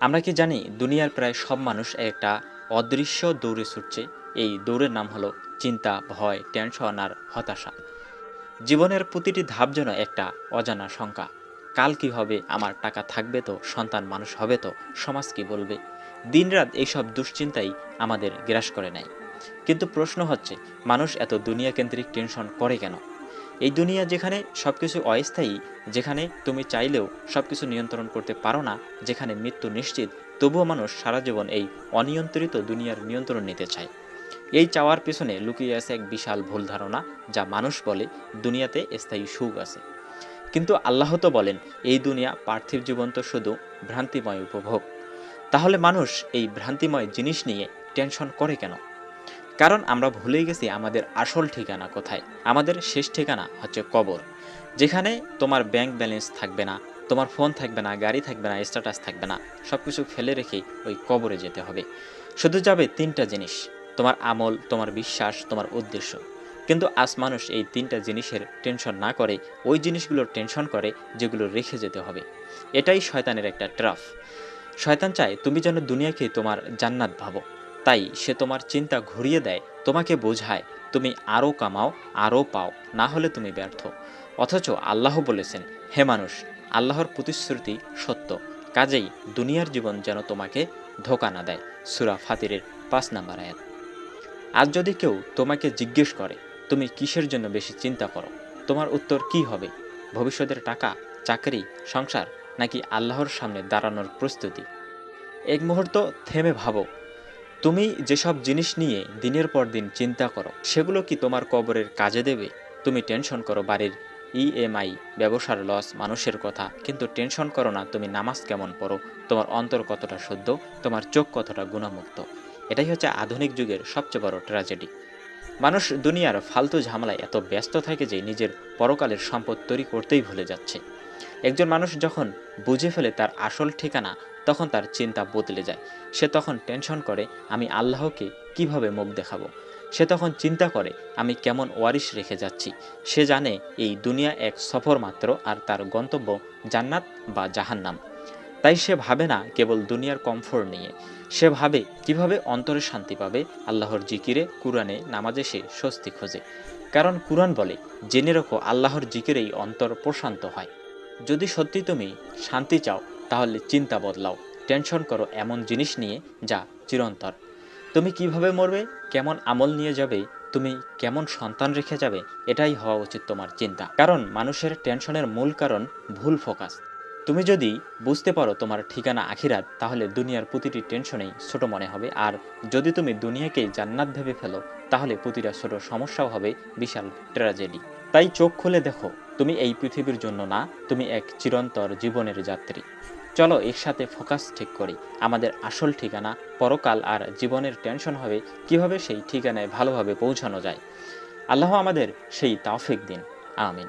আমরা কি জানি দুনিয়ার প্রায় সব মানুষ একটা অদৃশ্য দৌড়ে ছুটছে? এই দৌড়ের নাম হলো চিন্তা, ভয়, টেনশন আর হতাশা। জীবনের প্রতিটি ধাপ যেন একটা অজানা শঙ্কা। কাল কি হবে? আমার টাকা থাকবে তো? সন্তান মানুষ হবে তো? সমাজ কি বলবে? দিনরাত এইসব দুশ্চিন্তাই আমাদের গ্রাস করে নেয়। কিন্তু প্রশ্ন হচ্ছে, মানুষ এত দুনিয়া কেন্দ্রিক টেনশন করে কেন? এই দুনিয়া যেখানে সব কিছু অস্থায়ী, যেখানে তুমি চাইলেও সব কিছু নিয়ন্ত্রণ করতে পারো না, যেখানে মৃত্যু নিশ্চিত, তবুও মানুষ সারা জীবন এই অনিয়ন্ত্রিত দুনিয়ার নিয়ন্ত্রণ নিতে চায়। এই চাওয়ার পেছনে লুকিয়ে আছে এক বিশাল ভুল ধারণা, যা মানুষ বলে দুনিয়াতে স্থায়ী সুখ আছে। কিন্তু আল্লাহ তো বলেন, এই দুনিয়া পার্থিব জীবন তো শুধু ভ্রান্তিময় উপভোগ। তাহলে মানুষ এই ভ্রান্তিময় জিনিস নিয়ে টেনশন করে কেন? কারণ আমরা ভুলেই গেছি আমাদের আসল ঠিকানা কোথায়। আমাদের শেষ ঠিকানা হচ্ছে কবর। যেখানে তোমার ব্যাংক ব্যালেন্স থাকবে না, তোমার ফোন থাকবে না, গাড়ি থাকবে না স্ট্যাটাস থাকবে না সব কিছু ফেলে রেখে ওই কবরে যেতে হবে। শুধু যাবে তিনটা জিনিস, তোমার আমল, তোমার বিশ্বাস, তোমার উদ্দেশ্য। কিন্তু আজ মানুষ এই তিনটা জিনিসের টেনশন না করে, ওই জিনিসগুলোর টেনশন করে যেগুলো রেখে যেতে হবে। এটাই শয়তানের একটা ট্রাফ শয়তান চায়, তুমি যেন দুনিয়াকে তোমার জান্নাত ভাবো। তাই সে তোমার চিন্তা ঘুরিয়ে দেয়, তোমাকে বোঝায়, তুমি আরও কামাও, আরও পাও, না হলে তুমি ব্যর্থ। অথচ আল্লাহ বলেছেন, হে মানুষ, আল্লাহর প্রতিশ্রুতি সত্য, কাজেই দুনিয়ার জীবন যেন তোমাকে ধোকা না দেয়, সুরা ফাতিরের পাঁচ নাম্বার আয়াত। আজ যদি কেউ তোমাকে জিজ্ঞেস করে, তুমি কিসের জন্য বেশি চিন্তা করো, তোমার উত্তর কি হবে? ভবিষ্যতের টাকা, চাকরি, সংসার, নাকি আল্লাহর সামনে দাঁড়ানোর প্রস্তুতি? এক মুহূর্ত থেমে ভাবো তুমি যেসব জিনিস নিয়ে দিনের পর দিন চিন্তা করো, সেগুলো কি তোমার কবরের কাজে দেবে? তুমি টেনশন করো, বাড়ির ইএমআই ব্যবসার লস মানুষের কথা। কিন্তু টেনশন করো না, তুমি নামাজ কেমন পড়ো? তোমার অন্তর কতটা শুদ্ধ? তোমার চোখ কতটা গুণামুক্ত? এটাই হচ্ছে আধুনিক যুগের সবচেয়ে বড় ট্র্যাজেডি মানুষ দুনিয়ার ফালতু ঝামেলায় এত ব্যস্ত থাকে যে নিজের পরকালের সম্পদ তৈরি করতেই ভুলে যাচ্ছে। একজন মানুষ যখন বুঝে ফেলে তার আসল ঠিকানা, তখন তার চিন্তা বদলে যায়। সে তখন টেনশন করে, আমি আল্লাহকে কীভাবে মুখ দেখাবো? সে তখন চিন্তা করে, আমি কেমন ওয়ারিশ রেখে যাচ্ছি? সে জানে এই দুনিয়া এক সফর মাত্র আর তার গন্তব্য জান্নাত বা জাহান্নাম। তাই সে ভাবে না কেবল দুনিয়ার কমফোর্ট নিয়ে। সে ভাবে কীভাবে অন্তরে শান্তি পাবে, আল্লাহর জিকিরে, কুরআনে নামাজে সে স্বস্তি খোঁজে। কারণ কুরআন বলে, জেনে রাখো, আল্লাহর জিকিরেই অন্তর প্রশান্ত হয়। যদি সত্যি তুমি শান্তি চাও, তাহলে চিন্তা বদলাও। টেনশন করো এমন জিনিস নিয়ে যা চিরন্তর তুমি কীভাবে মরবে, কেমন আমল নিয়ে যাবে, তুমি কেমন সন্তান রেখে যাবে, এটাই হওয়া উচিত তোমার চিন্তা। কারণ মানুষের টেনশনের মূল কারণ ভুল ফোকাস। তুমি যদি বুঝতে পারো তোমার ঠিকানা আখিরাত, তাহলে দুনিয়ার প্রতিটি টেনশনেই ছোট মনে হবে। আর যদি তুমি দুনিয়াকেই জান্নাত ভেবে ফেলো, তাহলে প্রতিটা ছোট সমস্যাও হবে বিশাল ট্র্যাজেডি। তাই চোখ খুলে দেখো তুমি এই পৃথিবীর জন্য না, তুমি এক চিরন্তর জীবনের যাত্রী। চলো একসাথে ফোকাস ঠিক করি, আমাদের আসল ঠিকানা পরকাল আর জীবনের টেনশন হবে কীভাবে সেই ঠিকানায় ভালোভাবে পৌঁছানো যায়। আল্লাহ আমাদের সেই তাওফিক দিন। আমিন।